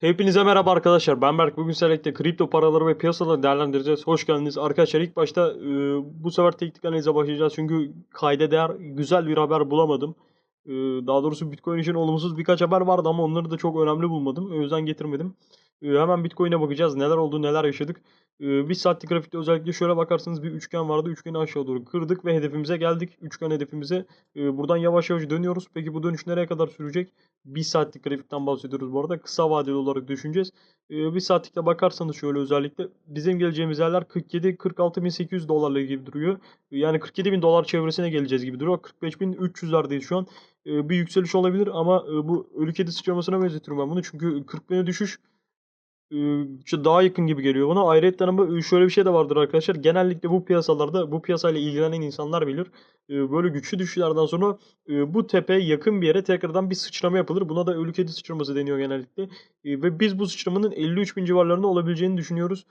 Hepinize merhaba arkadaşlar. Ben Berk. Bugün Select'te kripto paraları ve piyasaları değerlendireceğiz. Hoş geldiniz. Arkadaşlar ilk başta e, bu sefer teknik analize başlayacağız. Çünkü kayda değer güzel bir haber bulamadım. E, daha doğrusu Bitcoin için olumsuz birkaç haber vardı ama onları da çok önemli bulmadım. O yüzden getirmedim. E, hemen Bitcoin'e bakacağız. Neler oldu, neler yaşadık. E, bir saatlik grafikte özellikle şöyle bakarsanız bir üçgen vardı. Üçgeni aşağı doğru kırdık ve hedefimize geldik. Üçgen hedefimize. E, buradan yavaş yavaş dönüyoruz. Peki bu dönüş nereye kadar sürecek? Bir saatlik grafikten bahsediyoruz bu arada. Kısa vadeli olarak düşüneceğiz. Ee, bir saatlikte bakarsanız şöyle özellikle bizim geleceğimiz yerler 47-46.800 dolarla gibi duruyor. Yani 47.000 dolar çevresine geleceğiz gibi duruyor. 45.300'lerdeyiz şu an. Ee, bir yükseliş olabilir ama e, bu ölü kedi sıçramasına benzetiyorum ben bunu. Çünkü 40.000'e düşüş daha yakın gibi geliyor bana. Ayrıca ama şöyle bir şey de vardır arkadaşlar. Genellikle bu piyasalarda bu piyasayla ilgilenen insanlar bilir. Böyle güçlü düşüşlerden sonra e, bu tepeye yakın bir yere tekrardan bir sıçrama yapılır. Buna da ölü kedi sıçraması deniyor genellikle. Ve biz bu sıçramanın 53 bin civarlarında olabileceğini düşünüyoruz.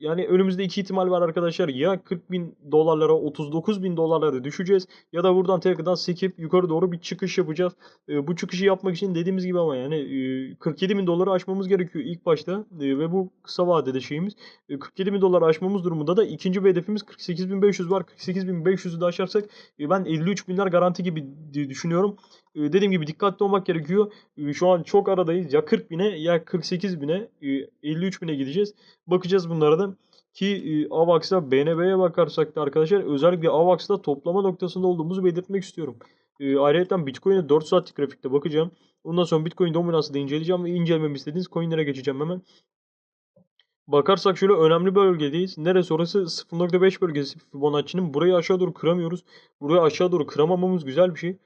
Yani önümüzde iki ihtimal var arkadaşlar. Ya 40 bin dolarlara 39 bin dolarlara düşeceğiz. Ya da buradan tekrardan sekip yukarı doğru bir çıkış yapacağız. Bu çıkışı yapmak için dediğimiz gibi ama yani e, 47 bin doları aşmamız gerekiyor ilk başta. E, Ve bu kısa vadede şeyimiz. E, 47 bin dolar aşmamız durumunda da ikinci bir hedefimiz 48.500 var. 48.500'ü de aşarsak e, ben 53 binler garanti gibi düşünüyorum. E, Dediğim gibi dikkatli olmak gerekiyor. E, Şu an çok aradayız. Ya 40 bine ya 48 bine, e, 53 bine gideceğiz. Bakacağız bunlara da. Ki e, AVAX'a, BNB'ye bakarsak da arkadaşlar özellikle AVAX'ta toplama noktasında olduğumuzu belirtmek istiyorum. E, ayrıca Bitcoin'e 4 saatlik grafikte bakacağım. Ondan sonra Bitcoin dominansı da inceleyeceğim ve incelememi istediğiniz coinlere geçeceğim hemen. Bakarsak şöyle önemli bölgedeyiz. Neresi orası? 0.5 bölgesi Fibonacci'nin. Burayı aşağı doğru kıramıyoruz. Burayı aşağı doğru kıramamamız güzel bir şey.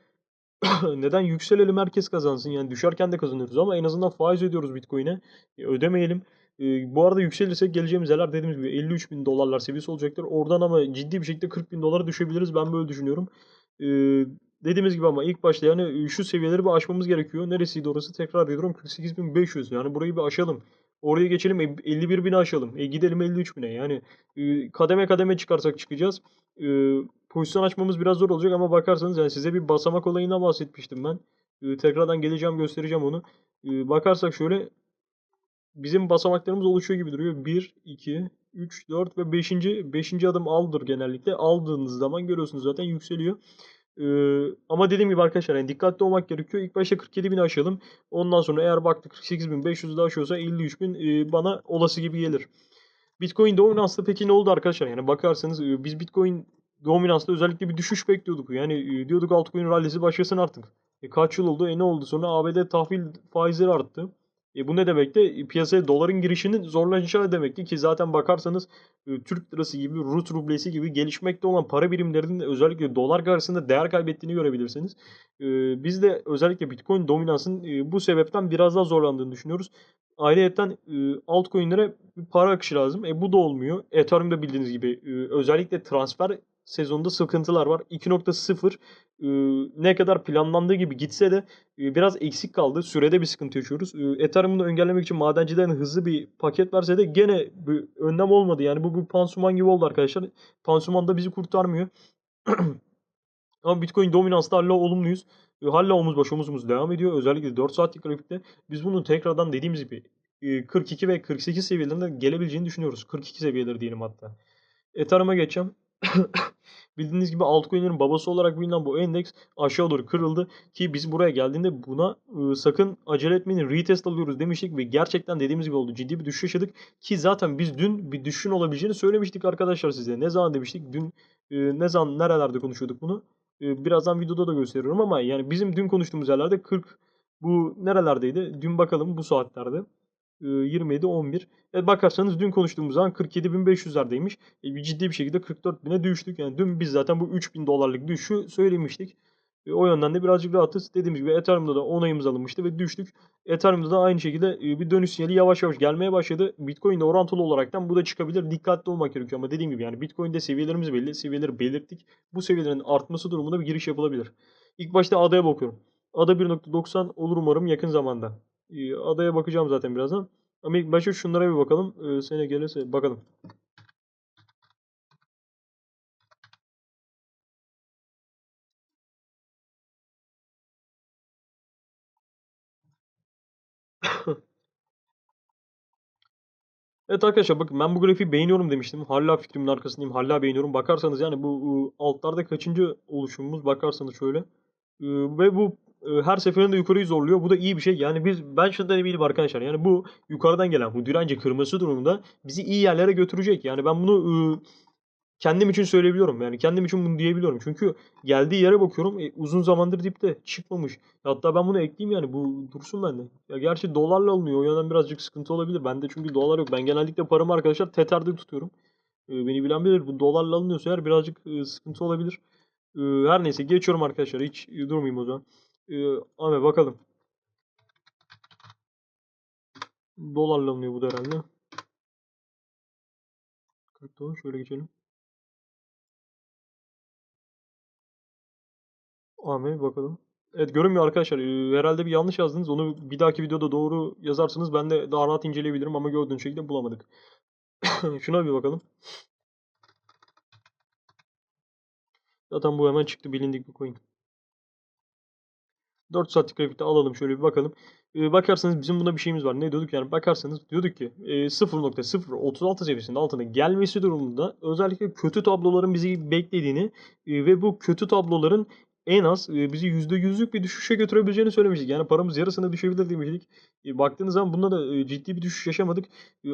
Neden yükselelim herkes kazansın yani düşerken de kazanıyoruz ama en azından faiz ödüyoruz Bitcoin'e. E, ödemeyelim. E, bu arada yükselirsek geleceğimiz yerler dediğimiz gibi 53 bin dolarlar seviyesi olacaktır. Oradan ama ciddi bir şekilde 40 bin dolara düşebiliriz. Ben böyle düşünüyorum. E, dediğimiz gibi ama ilk başta yani şu seviyeleri bir aşmamız gerekiyor. Neresiydi orası? Tekrar ediyorum 48.500. Yani burayı bir aşalım. Oraya geçelim 51 bini aşalım. E, gidelim 53 bine. Yani e, kademe kademe çıkarsak çıkacağız. E, pozisyon açmamız biraz zor olacak ama bakarsanız yani size bir basamak olayından bahsetmiştim ben. E, tekrardan geleceğim göstereceğim onu. E, bakarsak şöyle bizim basamaklarımız oluşuyor gibi duruyor. 1, 2, 3, 4 ve 5. 5. adım aldır genellikle. Aldığınız zaman görüyorsunuz zaten yükseliyor. Ee, ama dediğim gibi arkadaşlar yani dikkatli olmak gerekiyor. İlk başta 47 bin aşalım. Ondan sonra eğer baktık 48.500 daha aşıyorsa 53 bin e, bana olası gibi gelir. Bitcoin dominanslı peki ne oldu arkadaşlar? Yani bakarsanız e, biz Bitcoin dominanslı özellikle bir düşüş bekliyorduk. Yani e, diyorduk altcoin rallisi başlasın artık. E, kaç yıl oldu? E ne oldu? Sonra ABD tahvil faizleri arttı. E bu ne demekti? E, piyasaya doların girişinin zorlaşacağı demekti ki zaten bakarsanız e, Türk lirası gibi, Rus rublesi gibi gelişmekte olan para birimlerinin özellikle dolar karşısında değer kaybettiğini görebilirsiniz. E, biz de özellikle Bitcoin dominansının bu sebepten biraz daha zorlandığını düşünüyoruz. E, altcoin'lere para akışı lazım. E bu da olmuyor. Ethereum'da bildiğiniz gibi özellikle transfer sezonunda sıkıntılar var. 2.0 e, ne kadar planlandığı gibi gitse de biraz eksik kaldı. Sürede bir sıkıntı yaşıyoruz. E, Ethereum'u engellemek için madencilerin hızlı bir paket verse de gene bir önlem olmadı. Yani bu bir pansuman gibi oldu arkadaşlar. Pansuman da bizi kurtarmıyor. Ama Bitcoin dominansda hala olumluyuz. Hala omuz baş omuzumuz devam ediyor. Özellikle 4 saatlik grafikte. Biz bunun tekrardan dediğimiz gibi e, 42 ve 48 seviyelerinde gelebileceğini düşünüyoruz. 42 seviyeleri diyelim hatta. Ethereum'a geçeceğim. Bildiğiniz gibi altcoin'lerin babası olarak bilinen bu endeks aşağı doğru kırıldı ki biz buraya geldiğinde buna e, sakın acele etmeyin retest alıyoruz demiştik ve gerçekten dediğimiz gibi oldu. Ciddi bir düşüş yaşadık ki zaten biz dün bir düşüşün olabileceğini söylemiştik arkadaşlar size. Ne zaman demiştik? Dün e, ne zaman nerelerde konuşuyorduk bunu? E, birazdan videoda da gösteriyorum ama yani bizim dün konuştuğumuz yerlerde 40 bu nerelerdeydi? Dün bakalım bu saatlerde. 27-11. E bakarsanız dün konuştuğumuz zaman 47.500'lerdeymiş. E, ciddi bir şekilde 44.000'e düştük. Yani dün biz zaten bu 3.000 dolarlık düşüşü söylemiştik. E, o yönden de birazcık rahatız. Dediğimiz gibi Ethereum'da da onayımız alınmıştı ve düştük. Ethereum'da da aynı şekilde e, bir dönüş sinyali yavaş yavaş gelmeye başladı. Bitcoin'de orantılı olaraktan bu da çıkabilir. Dikkatli olmak gerekiyor ama dediğim gibi yani Bitcoin'de seviyelerimiz belli. Seviyeleri belirttik. Bu seviyelerin artması durumunda bir giriş yapılabilir. İlk başta adaya bakıyorum. Ada 1.90 olur umarım yakın zamanda. Ee, adaya bakacağım zaten birazdan. Ama ilk başta şunlara bir bakalım. Ee, sene gelirse bakalım. Evet arkadaşlar bakın ben bu grafiği beğeniyorum demiştim. Hala fikrimin arkasındayım. Hala beğeniyorum. Bakarsanız yani bu ıı, altlarda kaçıncı oluşumumuz bakarsanız şöyle. Iı, Ve bu her seferinde yukarıyı zorluyor. Bu da iyi bir şey. Yani biz ben şundan eminim arkadaşlar. Yani bu yukarıdan gelen bu direnci kırması durumunda bizi iyi yerlere götürecek. Yani ben bunu ıı, kendim için söyleyebiliyorum. Yani kendim için bunu diyebiliyorum. Çünkü geldiği yere bakıyorum. e, uzun zamandır dipte çıkmamış. Hatta ben bunu ekleyeyim yani bu dursun bende. Ya gerçi dolarla alınıyor. O yönden birazcık sıkıntı olabilir. Bende çünkü dolar yok. Ben genellikle paramı arkadaşlar Tether'de tutuyorum. E, beni bilen bilir. Bu dolarla alınıyorsa eğer birazcık e, sıkıntı olabilir. E, her neyse geçiyorum arkadaşlar. Hiç e, durmayayım o zaman. E, ama bakalım. Dolarla alınıyor bu da herhalde. Kripto şöyle geçelim. Ahmet bakalım. Evet görünmüyor arkadaşlar. Ee, herhalde bir yanlış yazdınız. Onu bir dahaki videoda doğru yazarsınız. Ben de daha rahat inceleyebilirim ama gördüğünüz şekilde bulamadık. Şuna bir bakalım. Zaten bu hemen çıktı bilindik bir coin. 4 saatlik grafikte alalım şöyle bir bakalım. Ee, bakarsanız bizim buna bir şeyimiz var. Ne diyorduk yani bakarsanız diyorduk ki e, 0.036 seviyesinin altına gelmesi durumunda özellikle kötü tabloların bizi beklediğini e, ve bu kötü tabloların en az e, bizi %100'lük bir düşüşe götürebileceğini söylemiştik. Yani paramız yarısına düşebilir demiştik. E, baktığınız zaman bunda da e, ciddi bir düşüş yaşamadık.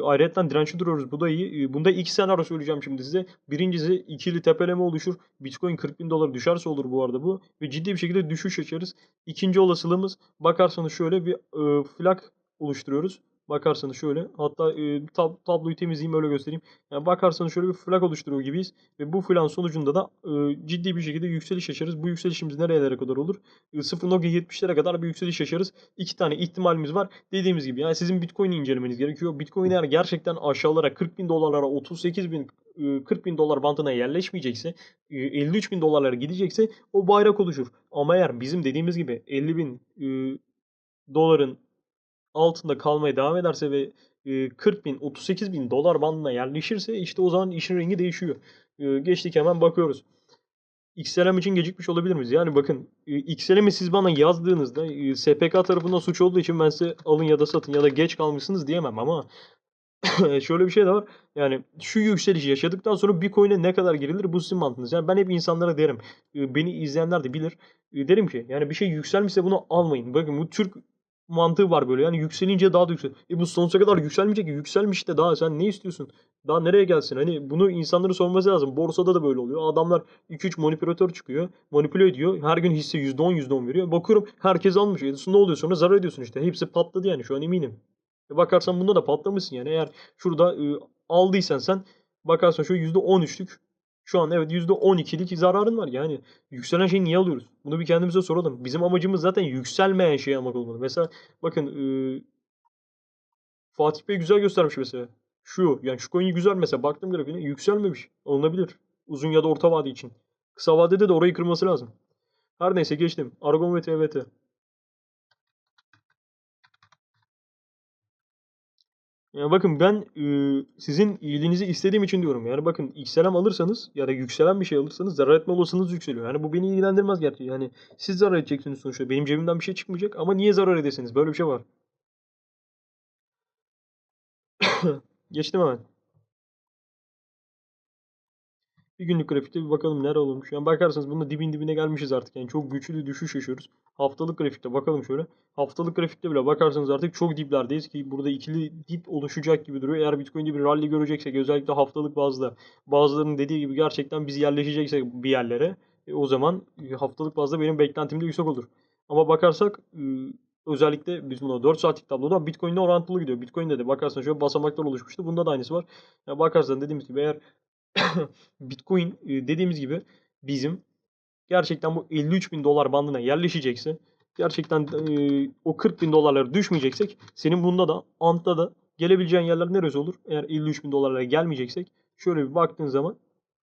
Ayrıca dirençli duruyoruz. Bu da iyi. Bunda iki senaryo söyleyeceğim şimdi size. Birincisi ikili tepeleme oluşur. Bitcoin 40 bin dolar düşerse olur bu arada bu. Ve ciddi bir şekilde düşüş yaşarız. İkinci olasılığımız bakarsanız şöyle bir flak oluşturuyoruz. Bakarsanız şöyle hatta e, tab- tabloyu temizleyeyim öyle göstereyim. Yani bakarsanız şöyle bir flak oluşturuyor gibiyiz. Ve bu flakın sonucunda da e, ciddi bir şekilde yükseliş yaşarız. Bu yükselişimiz nerelere kadar olur? E, 0.70'lere kadar bir yükseliş yaşarız. İki tane ihtimalimiz var. Dediğimiz gibi yani sizin Bitcoin'i incelemeniz gerekiyor. Bitcoin eğer gerçekten aşağılara 40 bin dolarlara 38 bin 40 bin dolar bandına yerleşmeyecekse 53 bin dolarlara gidecekse o bayrak oluşur. Ama eğer bizim dediğimiz gibi 50 bin e, doların altında kalmaya devam ederse ve e, 40 bin 38 bin dolar bandına yerleşirse işte o zaman işin rengi değişiyor. E, geçtik hemen bakıyoruz. XLM için gecikmiş olabilir miyiz? Yani bakın e, XLM'i siz bana yazdığınızda e, SPK tarafından suç olduğu için ben size alın ya da satın ya da geç kalmışsınız diyemem ama şöyle bir şey de var. Yani şu yükselişi yaşadıktan sonra Bitcoin'e ne kadar girilir bu sizin mantığınız. Yani ben hep insanlara derim. e, Beni izleyenler de bilir. E, Derim ki yani bir şey yükselmişse bunu almayın. Bakın bu Türk mantığı var böyle. Yani yükselince daha da yüksel. E bu sonsuza kadar yükselmeyecek ki. Yükselmiş de daha sen ne istiyorsun? Daha nereye gelsin? Hani bunu insanların sorması lazım. Borsada da böyle oluyor. Adamlar 2-3 manipülatör çıkıyor. Manipüle ediyor. Her gün hisse %10 %10 veriyor. Bakıyorum herkes almış. E ne oluyor sonra? Zarar ediyorsun işte. Hepsi patladı yani şu an eminim. E bakarsan bunda da patlamışsın yani. Eğer şurada e, aldıysan sen bakarsan şu %13'lük şu an evet %12'lik zararın var. Yani yükselen şeyi niye alıyoruz? Bunu bir kendimize soralım. Bizim amacımız zaten yükselmeyen şeyi almak olmalı. Mesela bakın e, Fatih Bey güzel göstermiş mesela. Şu yani şu coin güzel mesela baktım grafiğine yükselmemiş. Alınabilir. Uzun ya da orta vade için. Kısa vadede de orayı kırması lazım. Her neyse geçtim. Argon ve TVT. Ya bakın ben e, sizin iyiliğinizi istediğim için diyorum. Yani bakın XLM alırsanız ya da yükselen bir şey alırsanız zarar etme olasılığınız yükseliyor. Yani bu beni ilgilendirmez gerçi. Yani siz zarar edeceksiniz sonuçta. Benim cebimden bir şey çıkmayacak ama niye zarar edesiniz? Böyle bir şey var. Geçtim hemen. Bir günlük grafikte bir bakalım nerede olmuş. Yani bakarsanız bunda dibin dibine gelmişiz artık. Yani çok güçlü bir düşüş yaşıyoruz. Haftalık grafikte bakalım şöyle. Haftalık grafikte bile bakarsanız artık çok diplerdeyiz ki burada ikili dip oluşacak gibi duruyor. Eğer Bitcoin'de bir rally göreceksek özellikle haftalık bazda bazılarının dediği gibi gerçekten biz yerleşeceksek bir yerlere e, o zaman haftalık bazda benim beklentim de yüksek olur. Ama bakarsak e, özellikle biz buna 4 saatlik tabloda Bitcoin'le orantılı gidiyor. Bitcoin'de de bakarsan şöyle basamaklar oluşmuştu. Bunda da aynısı var. Ya bakarsan dediğimiz gibi eğer Bitcoin e, dediğimiz gibi bizim gerçekten bu 53 bin dolar bandına yerleşecekse gerçekten e, o 40 bin dolarlara düşmeyeceksek senin bunda da Ant'ta da gelebileceğin yerler neresi olur? Eğer 53 bin dolarlara gelmeyeceksek şöyle bir baktığın zaman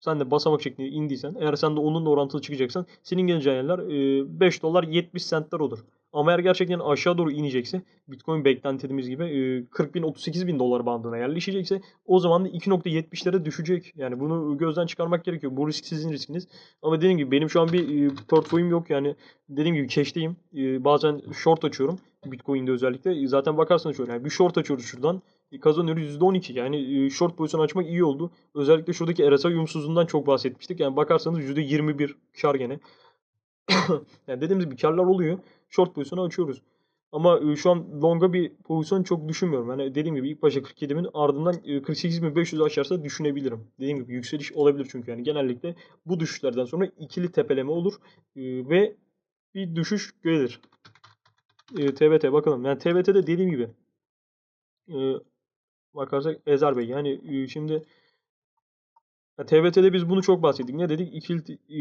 sen de basamak şeklinde indiysen eğer sen de onunla orantılı çıkacaksan senin geleceğin yerler e, 5 dolar 70 centler olur. Ama eğer gerçekten aşağı doğru inecekse Bitcoin beklentimiz gibi e, 40 bin 38 bin dolar bandına yerleşecekse o zaman da 2.70'lere düşecek. Yani bunu gözden çıkarmak gerekiyor. Bu risk sizin riskiniz. Ama dediğim gibi benim şu an bir e, portföyüm yok. Yani dediğim gibi cash'teyim. E, bazen short açıyorum. Bitcoin'de özellikle. E, zaten bakarsanız şöyle. Yani bir short açıyoruz şuradan. E, Kazanıyoruz %12. Yani e, short pozisyon açmak iyi oldu. Özellikle şuradaki RSI uyumsuzluğundan çok bahsetmiştik. Yani bakarsanız %21 kar gene. yani dediğimiz gibi karlar oluyor. Short pozisyonu açıyoruz. Ama e, şu an longa bir pozisyon çok düşünmüyorum. Yani dediğim gibi ilk başta 47'min ardından e, 48.500 aşarsa düşünebilirim. Dediğim gibi yükseliş olabilir çünkü yani genellikle bu düşüşlerden sonra ikili tepeleme olur e, ve bir düşüş gelir. E, TBT bakalım. Yani TBT'de dediğim gibi e, bakarsak Ezer Bey yani e, şimdi ya TBT'de biz bunu çok bahsettik. Ne dedik? İkili e,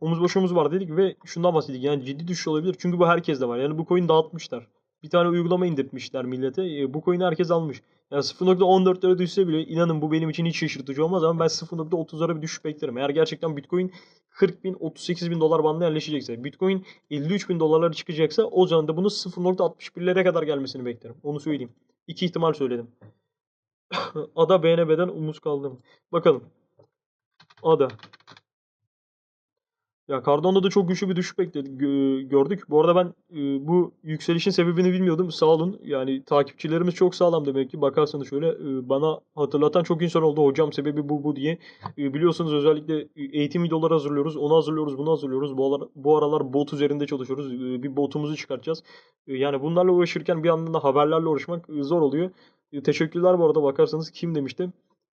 omuz başımız var dedik ve şundan bahsettik. Yani ciddi düşüş olabilir. Çünkü bu herkeste var. Yani bu coin dağıtmışlar. Bir tane uygulama indirtmişler millete. E, bu coin'i herkes almış. Yani 0.14'lere düşse bile inanın bu benim için hiç şaşırtıcı olmaz ama ben 0.30'lara bir düşüş beklerim. Eğer gerçekten Bitcoin 40 bin 38 bin dolar bandına yerleşecekse, Bitcoin 53 bin dolarlara çıkacaksa o zaman da bunu 0.61'lere kadar gelmesini beklerim. Onu söyleyeyim. İki ihtimal söyledim. Ada BNB'den umut kaldım. Bakalım. Ada. Ya Cardano'da da çok güçlü bir düşüş bekledik, gö- gördük. Bu arada ben e, bu yükselişin sebebini bilmiyordum. Sağ olun. Yani takipçilerimiz çok sağlam demek ki. Bakarsanız şöyle e, bana hatırlatan çok insan oldu. Hocam sebebi bu bu diye. E, biliyorsunuz özellikle eğitim videoları hazırlıyoruz. Onu hazırlıyoruz, bunu hazırlıyoruz. Bu aralar, bu aralar bot üzerinde çalışıyoruz. Bir botumuzu çıkartacağız. Yani bunlarla uğraşırken bir yandan da haberlerle uğraşmak zor oluyor. Teşekkürler bu arada bakarsanız kim demişti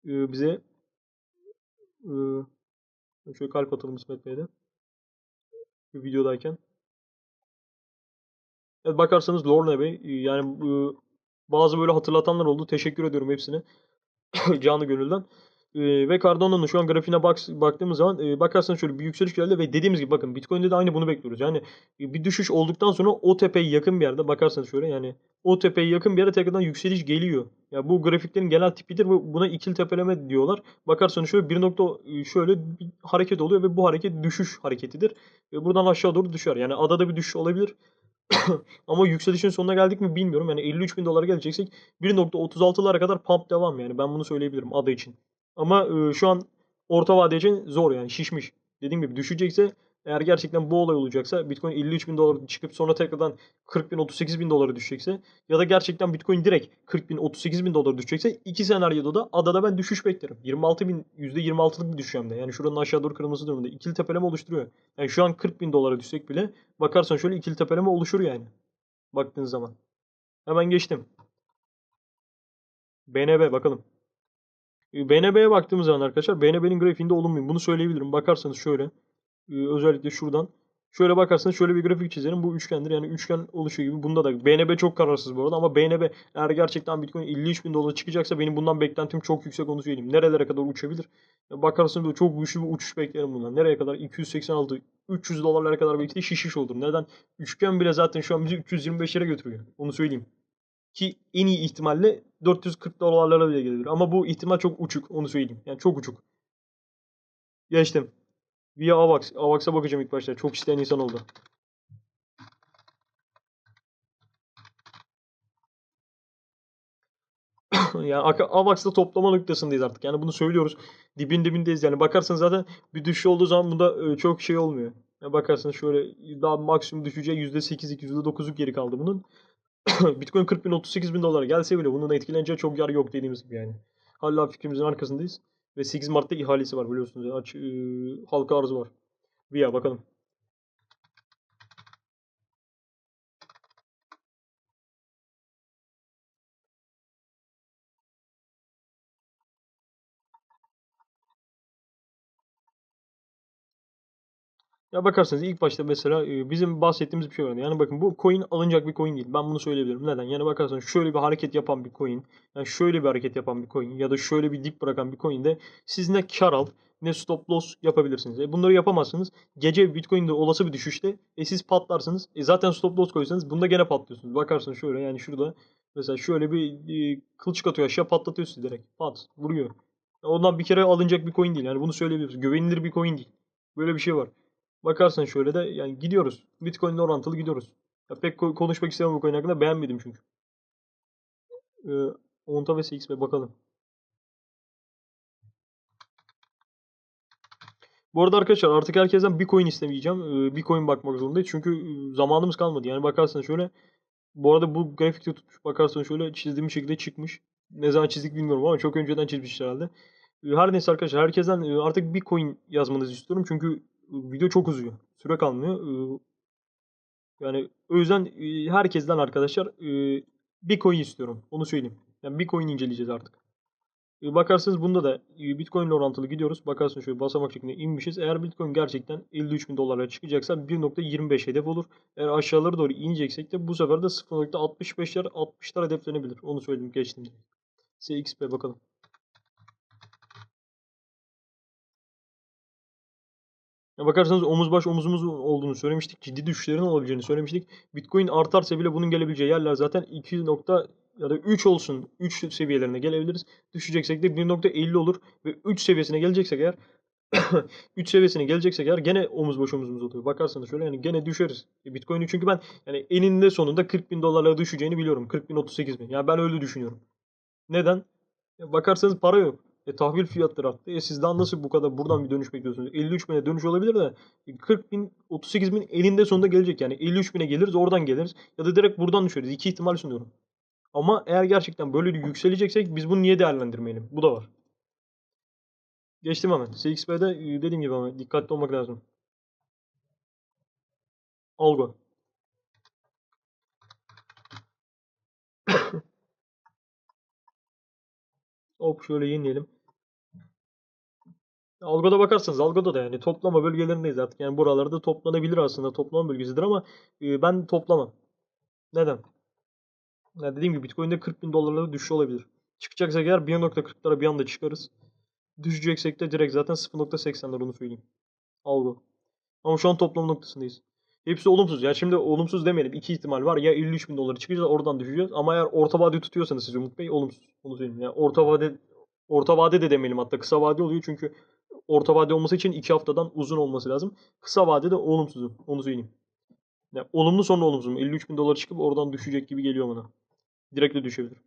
bize şöyle kalp atalım İsmet Bey'de videodayken. Evet bakarsanız Lorne Bey yani e, bazı böyle hatırlatanlar oldu. Teşekkür ediyorum hepsine. Canı gönülden. E, ve Cardano'nun şu an grafiğine bak, baktığımız zaman e, bakarsanız şöyle bir yükseliş geldi ve dediğimiz gibi bakın Bitcoin'de de aynı bunu bekliyoruz. Yani e, bir düşüş olduktan sonra o tepeye yakın bir yerde bakarsanız şöyle yani o tepeye yakın bir yere tekrardan yükseliş geliyor. Ya yani bu grafiklerin genel tipidir ve buna ikili tepeleme diyorlar. Bakarsanız şöyle bir nokta e, şöyle bir hareket oluyor ve bu hareket düşüş hareketidir. Ve buradan aşağı doğru düşer. Yani adada bir düşüş olabilir. Ama yükselişin sonuna geldik mi bilmiyorum. Yani 53 bin dolara geleceksek 1.36'lara kadar pump devam yani. Ben bunu söyleyebilirim ada için. Ama e, şu an orta vade için zor yani şişmiş. Dediğim gibi düşecekse eğer gerçekten bu olay olacaksa Bitcoin 53 bin dolar çıkıp sonra tekrardan 40 bin 38 bin dolara düşecekse ya da gerçekten Bitcoin direkt 40 bin 38 bin dolara düşecekse iki senaryoda da adada ben düşüş beklerim. 26 bin %26'lık bir düşüş hem de. Yani şuranın aşağı doğru kırılması durumunda. ikili tepeleme oluşturuyor. Yani şu an 40 bin dolara düşsek bile bakarsan şöyle ikili tepeleme oluşur yani. Baktığın zaman. Hemen geçtim. BNB bakalım. BNB'ye baktığımız zaman arkadaşlar BNB'nin grafiğinde olumluyum. Bunu söyleyebilirim. Bakarsanız şöyle. Özellikle şuradan. Şöyle bakarsanız şöyle bir grafik çizerim. Bu üçgendir. Yani üçgen oluşuyor gibi. Bunda da BNB çok kararsız bu arada ama BNB eğer gerçekten Bitcoin 53 bin dolar çıkacaksa benim bundan beklentim çok yüksek onu söyleyeyim. Nerelere kadar uçabilir? Bakarsanız böyle çok güçlü bir uçuş beklerim bundan. Nereye kadar? 286, 300 dolarlara kadar belki de şişiş olur. Neden? Üçgen bile zaten şu an bizi 325'lere götürüyor. Onu söyleyeyim. Ki en iyi ihtimalle 440 dolarlara bile gelir. Ama bu ihtimal çok uçuk. Onu söyleyeyim. Yani çok uçuk. Geçtim. Via Avax. Avax'a bakacağım ilk başta. Çok isteyen insan oldu. yani Avax'ta toplama noktasındayız artık. Yani bunu söylüyoruz. Dibin dibindeyiz. Yani bakarsanız zaten bir düşüş olduğu zaman bunda çok şey olmuyor. Yani bakarsanız şöyle daha maksimum düşeceği %8'lik %9'luk geri kaldı bunun. Bitcoin 40 bin 38 bin dolara gelse bile bunun etkileneceği çok yer yok dediğimiz gibi yani. Hala fikrimizin arkasındayız. Ve 8 Mart'ta ihalesi var biliyorsunuz. Yani aç, e, halka arzı var. Via bakalım. Ya bakarsanız ilk başta mesela e, bizim bahsettiğimiz bir şey var. Yani bakın bu coin alınacak bir coin değil. Ben bunu söyleyebilirim. Neden? Yani bakarsanız şöyle bir hareket yapan bir coin, yani şöyle bir hareket yapan bir coin ya da şöyle bir dip bırakan bir coin de siz ne kar al ne stop loss yapabilirsiniz. E bunları yapamazsınız. Gece Bitcoin'de olası bir düşüşte e siz patlarsınız. E zaten stop loss koysanız bunda gene patlıyorsunuz. Bakarsınız şöyle yani şurada mesela şöyle bir e, kılçık atıyor aşağı patlatıyor sizi direkt. Pat vuruyor. Ondan bir kere alınacak bir coin değil. Yani bunu söyleyebiliriz. Güvenilir bir coin değil. Böyle bir şey var. Bakarsan şöyle de yani gidiyoruz. Bitcoin ile orantılı gidiyoruz. Ya pek konuşmak istemem bu coin hakkında. Beğenmedim çünkü. Ee, Onta ve CXP bakalım. Bu arada arkadaşlar artık herkesten bir coin istemeyeceğim. Ee, bir coin bakmak zorundayız. Çünkü zamanımız kalmadı. Yani bakarsanız şöyle bu arada bu grafikte tutmuş. Bakarsanız şöyle çizdiğim şekilde çıkmış. Ne zaman çizdik bilmiyorum ama çok önceden çizmişler herhalde. E, Her neyse arkadaşlar herkesten e, artık Bitcoin yazmanızı istiyorum. Çünkü e, video çok uzuyor. Süre kalmıyor. Yani o yüzden herkesten arkadaşlar e, Bitcoin istiyorum. Onu söyleyeyim. Yani Bitcoin inceleyeceğiz artık. Bakarsınız bunda da e, Bitcoin ile orantılı gidiyoruz. Bakarsınız şöyle basamak şeklinde inmişiz. Eğer Bitcoin gerçekten 53 bin dolarlara çıkacaksa 1.25 hedef olur. Eğer aşağılara doğru ineceksek de bu sefer de 0.65'ler 60'lar hedeflenebilir. Onu söyleyeyim geçtim. SXP bakalım. Ya bakarsanız omuz baş omuzumuz olduğunu söylemiştik. Ciddi düşüşlerin olabileceğini söylemiştik. Bitcoin artarsa bile bunun gelebileceği yerler zaten 2 nokta ya da 3 olsun. 3 seviyelerine gelebiliriz. Düşeceksek de 1.50 olur ve 3 seviyesine geleceksek eğer 3 seviyesine geleceksek eğer gene omuz baş omuzumuz oluyor. Bakarsanız şöyle yani gene düşeriz. E, Bitcoin'i çünkü ben yani eninde sonunda 40 bin dolarlara düşeceğini biliyorum. 40 bin 38 bin. Yani ben öyle düşünüyorum. Neden? Ya bakarsanız para yok. E, tahvil fiyatları arttı. E, siz daha nasıl bu kadar buradan bir dönüş bekliyorsunuz? 53 bine dönüş olabilir de e, 40 bin 38 bin eninde sonunda gelecek. Yani 53 bine geliriz oradan geliriz. Ya da direkt buradan düşeriz. İki ihtimal sunuyorum. Ama eğer gerçekten böyle bir yükseleceksek biz bunu niye değerlendirmeyelim? Bu da var. Geçtim hemen. CXP'de e, dediğim gibi ama dikkatli olmak lazım. Algo. Hop şöyle yenileyelim. Algo'da bakarsanız Algo'da da yani toplama bölgelerindeyiz artık. Yani buralarda toplanabilir aslında toplama bölgesidir ama e, ben toplamam. Neden? Ya dediğim gibi Bitcoin'de 40 bin dolarlara düşüş olabilir. Çıkacaksa eğer 1.40'lara bir anda çıkarız. Düşeceksek de direkt zaten 0.80'ler onu söyleyeyim. Algo. Ama şu an toplam noktasındayız. Hepsi olumsuz. Ya şimdi olumsuz demeyelim. İki ihtimal var. Ya 53 bin doları çıkacağız oradan düşeceğiz. Ama eğer orta vade tutuyorsanız siz Umut Bey olumsuz. Onu söyleyeyim. Yani orta vade orta vade de demeyelim hatta kısa vade oluyor çünkü orta vade olması için 2 haftadan uzun olması lazım. Kısa vadede olumsuzum. Onu söyleyeyim. Yani olumlu sonra olumsuzum. 53 bin dolar çıkıp oradan düşecek gibi geliyor bana. Direkt de düşebilir.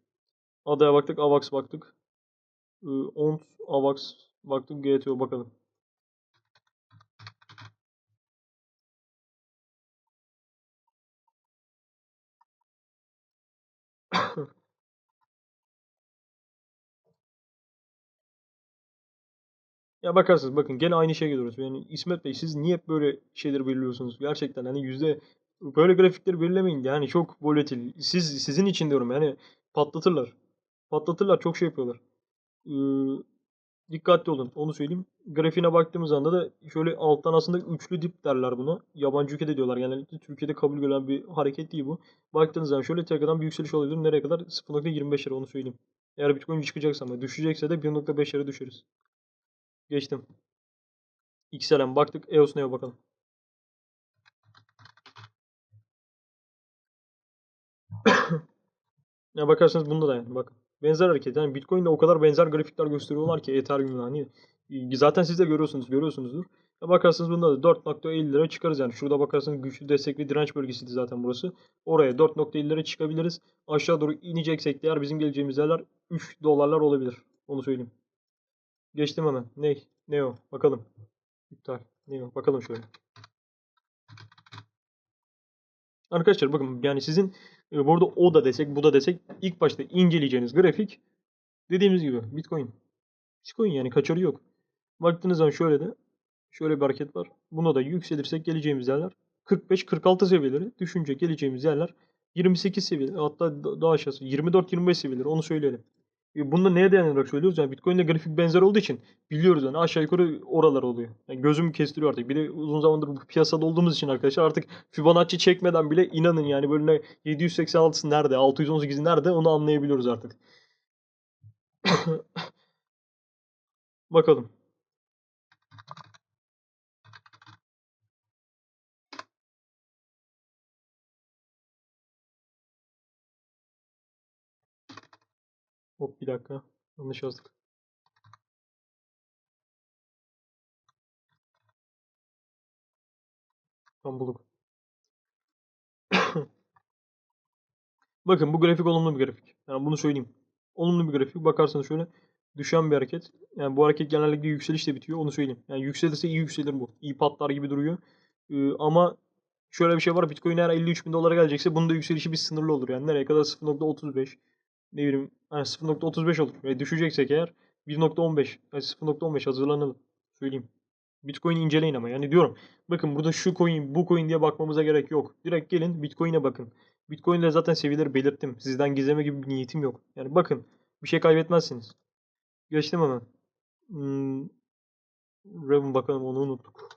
Adaya baktık. Avax baktık. Ee, Ont, Avax baktık. GTO bakalım. Ya bakarsınız bakın gene aynı şeye geliyoruz. Yani İsmet Bey siz niye böyle şeyleri belirliyorsunuz? Gerçekten hani yüzde böyle grafikleri belirlemeyin. Yani çok volatil. Siz sizin için diyorum yani patlatırlar. Patlatırlar çok şey yapıyorlar. Ee, dikkatli olun onu söyleyeyim. Grafiğine baktığımız anda da şöyle alttan aslında üçlü dip derler buna. Yabancı ülkede diyorlar genellikle. Türkiye'de kabul görülen bir hareket değil bu. Baktığınız zaman şöyle tekrardan bir yükseliş olabilir. Nereye kadar? 0.25 lira onu söyleyeyim. Eğer Bitcoin çıkacaksa ama düşecekse de 1.5 lira düşeriz. Geçtim. XLM baktık. EOS Neo bakalım. ya bakarsanız bunda da yani bakın. Benzer hareket. Yani Bitcoin'de o kadar benzer grafikler gösteriyorlar ki Ethereum'da hani. Zaten siz de görüyorsunuz, görüyorsunuzdur. Ya bakarsanız bunda da 4.50 lira çıkarız yani. Şurada bakarsanız güçlü destek ve direnç bölgesiydi zaten burası. Oraya 4.50 lira çıkabiliriz. Aşağı doğru ineceksek de eğer bizim geleceğimiz yerler 3 dolarlar olabilir. Onu söyleyeyim. Geçtim hemen. Ne? Ne o? Bakalım. İptal. Ne o? Bakalım şöyle. Arkadaşlar bakın yani sizin e, burada o da desek bu da desek ilk başta inceleyeceğiniz grafik dediğimiz gibi Bitcoin. Bitcoin yani kaçarı yok. Baktığınız zaman şöyle de şöyle bir hareket var. Buna da yükselirsek geleceğimiz yerler 45-46 seviyeleri. Düşünce geleceğimiz yerler 28 seviyeleri hatta daha aşağısı 24-25 seviyeleri onu söyleyelim. E, Bunu da neye dayanarak söylüyoruz? Yani Bitcoin'le grafik benzer olduğu için biliyoruz yani aşağı yukarı oralar oluyor. Yani gözüm kestiriyor artık. Bir de uzun zamandır bu piyasada olduğumuz için arkadaşlar artık Fibonacci çekmeden bile inanın yani böyle 786'sı nerede, 618'i nerede onu anlayabiliyoruz artık. Bakalım. Hop bir dakika. Yanlış yazdık. Tam bulduk. Bakın bu grafik olumlu bir grafik. Yani bunu söyleyeyim. Olumlu bir grafik. Bakarsanız şöyle düşen bir hareket. Yani bu hareket genellikle yükselişle bitiyor. Onu söyleyeyim. Yani yükselirse iyi yükselir bu. İyi patlar gibi duruyor. Ee, ama şöyle bir şey var. Bitcoin eğer 53 bin dolara gelecekse bunun da yükselişi bir sınırlı olur. Yani nereye kadar 0.35 ne bileyim hani 0.35 olur. Ve düşeceksek eğer 1.15. Yani 0.15 hazırlanalım. Söyleyeyim. Bitcoin'i inceleyin ama yani diyorum. Bakın burada şu coin, bu coin diye bakmamıza gerek yok. Direkt gelin Bitcoin'e bakın. Bitcoin'de zaten seviyeleri belirttim. Sizden gizleme gibi bir niyetim yok. Yani bakın bir şey kaybetmezsiniz. Geçtim hemen. Hmm, Raven bakalım onu unuttuk.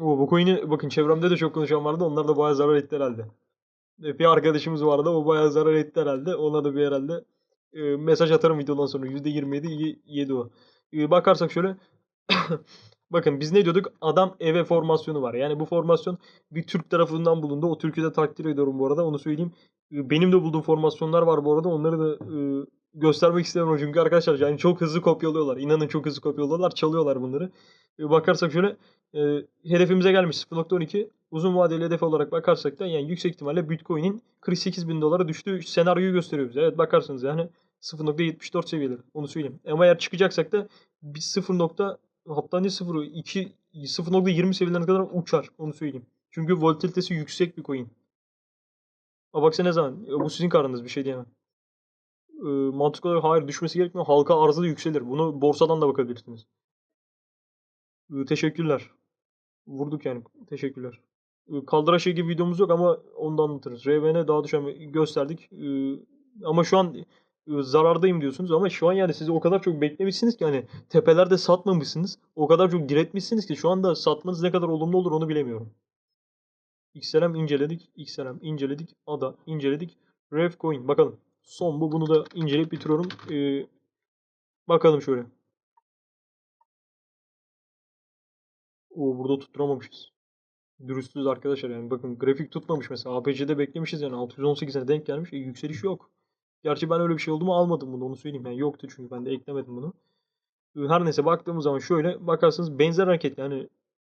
Oo, bu coin'i bakın çevremde de çok konuşan vardı. Onlar da bayağı zarar etti herhalde. E, Bir arkadaşımız vardı o bayağı zarar etti herhalde. Ona da bir herhalde e, mesaj atarım videodan sonra. %27 iyi- yedi o. E, bakarsak şöyle Bakın biz ne diyorduk? Adam eve formasyonu var. Yani bu formasyon bir Türk tarafından bulundu. O Türk'ü de takdir ediyorum bu arada. Onu söyleyeyim. E, Benim de bulduğum formasyonlar var bu arada. Onları da e, göstermek istemiyorum. Çünkü arkadaşlar yani çok hızlı kopyalıyorlar. İnanın çok hızlı kopyalıyorlar. Çalıyorlar bunları. E, bakarsak şöyle e, hedefimize gelmiş 0.12. Uzun vadeli hedef olarak bakarsak da yani yüksek ihtimalle Bitcoin'in 48 bin dolara düştüğü senaryoyu gösteriyor bize. Evet bakarsınız yani 0.74 seviyeleri. Onu söyleyeyim. Ama eğer çıkacaksak da bir 0. nokta- hatta ne 0 2 0.20 seviyelerine kadar uçar. Onu söyleyeyim. Çünkü volatilitesi yüksek bir coin. Ama baksana ne zaman. E, bu sizin kararınız bir şey diyemem. E, mantık olarak hayır düşmesi gerekmiyor. Halka arzı da yükselir. Bunu borsadan da bakabilirsiniz. E, teşekkürler. Vurduk yani. Teşekkürler. E, Kaldıraç gibi videomuz yok ama onu da anlatırız. RVN daha düşen gösterdik. E, Ama şu an e, zarardayım diyorsunuz ama şu an yani siz o kadar çok beklemişsiniz ki hani tepelerde satmamışsınız. O kadar çok diretmişsiniz ki şu anda satmanız ne kadar olumlu olur onu bilemiyorum. XLM inceledik. XLM inceledik. ADA inceledik. Revcoin bakalım. Son bu. Bunu da inceleyip bitiriyorum. E, bakalım şöyle. Oo burada tutturamamışız. Dürüstüz arkadaşlar yani bakın grafik tutmamış mesela APC'de beklemişiz yani 618'e denk gelmiş e, yükseliş yok. Gerçi ben öyle bir şey oldu mu almadım bunu onu söyleyeyim yani yoktu çünkü ben de eklemedim bunu. E, Her neyse baktığımız zaman şöyle bakarsanız benzer hareket yani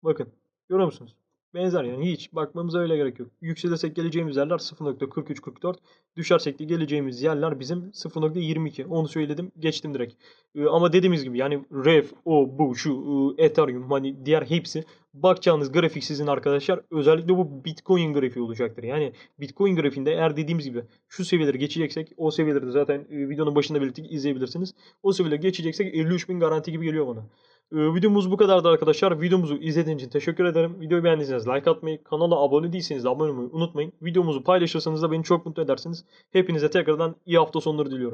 bakın görüyor musunuz? Benzer yani hiç bakmamıza öyle gerek yok. Yükselirsek geleceğimiz yerler 0.43-44 düşersek de geleceğimiz yerler bizim 0.22 onu söyledim geçtim direkt. E, Ama dediğimiz gibi yani Rev, o, bu, şu, Ethereum hani diğer hepsi bakacağınız grafik sizin arkadaşlar özellikle bu Bitcoin grafiği olacaktır. Yani Bitcoin grafiğinde eğer dediğimiz gibi şu seviyeleri geçeceksek o seviyeleri zaten e, videonun başında belirttik izleyebilirsiniz. O seviyeleri geçeceksek 53.000 garanti gibi geliyor bana. E, videomuz bu kadardı arkadaşlar. Videomuzu izlediğiniz için teşekkür ederim. Videoyu beğendiyseniz like atmayı, kanala abone değilseniz de abone olmayı unutmayın. Videomuzu paylaşırsanız da beni çok mutlu edersiniz. Hepinize tekrardan iyi hafta sonları diliyorum.